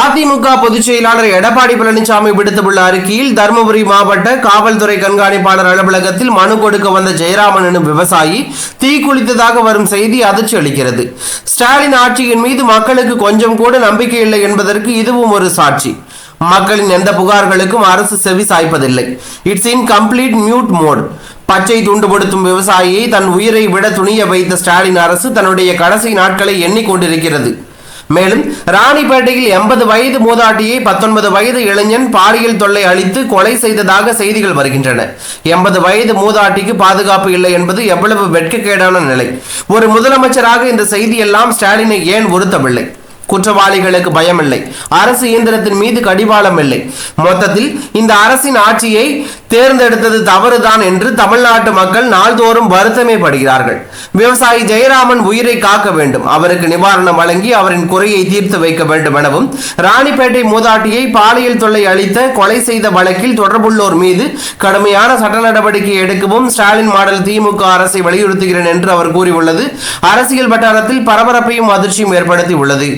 அதிமுக பொதுச் செயலாளர் எடப்பாடி பழனிசாமி விடுத்துள்ள அறிக்கையில் தருமபுரி மாவட்ட காவல்துறை கண்காணிப்பாளர் அலுவலகத்தில் மனு கொடுக்க வந்த ஜெயராமன் எனும் விவசாயி தீக்குளித்ததாக வரும் செய்தி அதிர்ச்சி அளிக்கிறது. ஸ்டாலின் ஆட்சியின் மீது மக்களுக்கு கொஞ்சம் கூட நம்பிக்கை இல்லை என்பதற்கு இதுவும் ஒரு சாட்சி. மக்களின் எந்த புகார்களுக்கும் அரசு செவி சாய்ப்பதில்லை. It's in complete mute mode பச்சை துண்டுபடுத்தும் விவசாயியை தன் உயிரை விட துணிய வைத்த ஸ்டாலின் அரசு தன்னுடைய கடைசி நாட்களை எண்ணிக்கொண்டிருக்கிறது. மேலும் ராணிப்பேட்டையில் எண்பது வயது மூதாட்டியை பத்தொன்பது வயது இளைஞன் பாலியல் தொல்லை அளித்து கொலை செய்ததாக செய்திகள் வருகின்றன. எண்பது வயது மூதாட்டிக்கு பாதுகாப்பு இல்லை என்பது எவ்வளவு வெட்கக்கேடான நிலை. ஒரு முதலமைச்சராக இந்த செய்தியெல்லாம் ஸ்டாலினை ஏன் உறுத்தவில்லை? குற்றவாளிகளுக்கு பயமில்லை. அரசு இயந்திரத்தின் மீது கடிவாளம் இல்லை. மொத்தத்தில் இந்த அரசின் ஆட்சியை தேர்ந்தெடுத்தது தவறுதான் என்று தமிழ்நாட்டு மக்கள் நாள்தோறும் வருத்தமே படுகிறார்கள். விவசாயி ஜெயராமன் உயிரை காக்க வேண்டும். அவருக்கு நிவாரணம் வழங்கி அவரின் குறையை தீர்த்து வைக்க வேண்டும் எனவும் ராணிப்பேட்டை மூதாட்டியை பாலியல் தொல்லை அளித்த கொலை செய்த வழக்கில் தொடர்புள்ளோர் மீது கடுமையான சட்ட நடவடிக்கை எடுக்கவும் ஸ்டாலின் மாடல் திமுக அரசை வலியுறுத்துகிறேன் என்று அவர் கூறியுள்ளது. அரசியல் வட்டாரத்தில் பரபரப்பையும் அதிர்ச்சியும் ஏற்படுத்தி உள்ளது